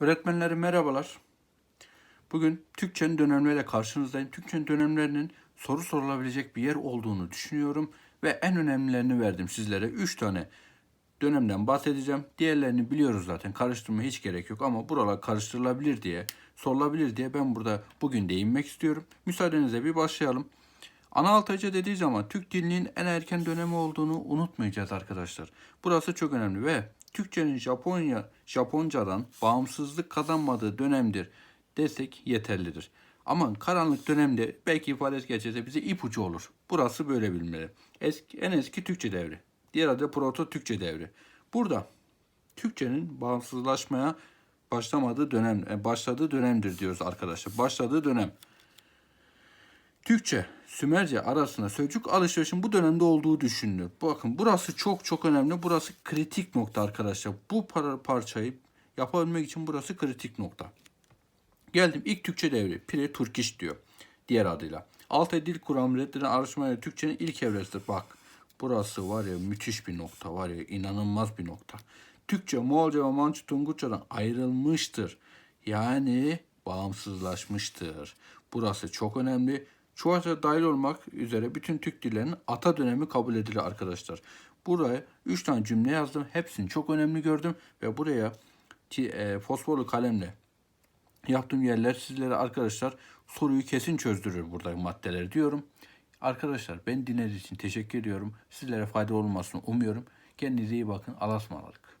Öğretmenlerim merhabalar. Bugün Türkçenin dönemleriyle karşınızdayım. Türkçenin dönemlerinin soru sorulabilecek bir yer olduğunu düşünüyorum ve en önemlilerini verdim sizlere. 3 tane dönemden bahsedeceğim. Diğerlerini biliyoruz zaten. Karıştırmaya hiç gerek yok ama buralar karıştırılabilir diye, sorulabilir diye ben burada bugün değinmek istiyorum. Müsaadenizle bir başlayalım. Ana Altayca dediği zaman Türk dilinin en erken dönemi olduğunu unutmayacağız arkadaşlar. Burası çok önemli ve Türkçenin Japonya Japoncadan bağımsızlık kazanmadığı dönemdir desek yeterlidir. Ama karanlık dönemde belki ifade geçerse bize ipucu olur. Burası böyle bilmeli. Eski, en eski Türkçe devri. Diğer adı Proto Türkçe devri. Burada Türkçenin bağımsızlaşmaya başlamadığı dönem, e, başladığı dönemdir diyoruz arkadaşlar. Başladığı dönem. Türkçe, Sümerce arasında sözcük alışverişin bu dönemde olduğu düşünülür. Bakın burası çok çok önemli. Burası kritik nokta arkadaşlar. Bu par- parçayı yapabilmek için burası kritik nokta. Geldim ilk Türkçe devri. Pire Turkish diyor. Diğer adıyla. Altay dil kuram milletlerin arasmayla Türkçenin ilk evresidir. Bak burası var ya müthiş bir nokta var ya inanılmaz bir nokta. Türkçe Moğolca ve Mançu Tungutçadan ayrılmıştır. Yani bağımsızlaşmıştır. Burası çok önemli. Çuvaş'a dahil olmak üzere bütün Türk dillerinin ata dönemi kabul edilir arkadaşlar. Buraya 3 tane cümle yazdım. Hepsini çok önemli gördüm ve buraya e, fosforlu kalemle yaptığım yerler sizlere arkadaşlar soruyu kesin çözdürür buradaki maddeleri diyorum. Arkadaşlar ben dinlediğiniz için teşekkür ediyorum. Sizlere fayda olmasını umuyorum. Kendinize iyi bakın. Allah'a ısmarladık.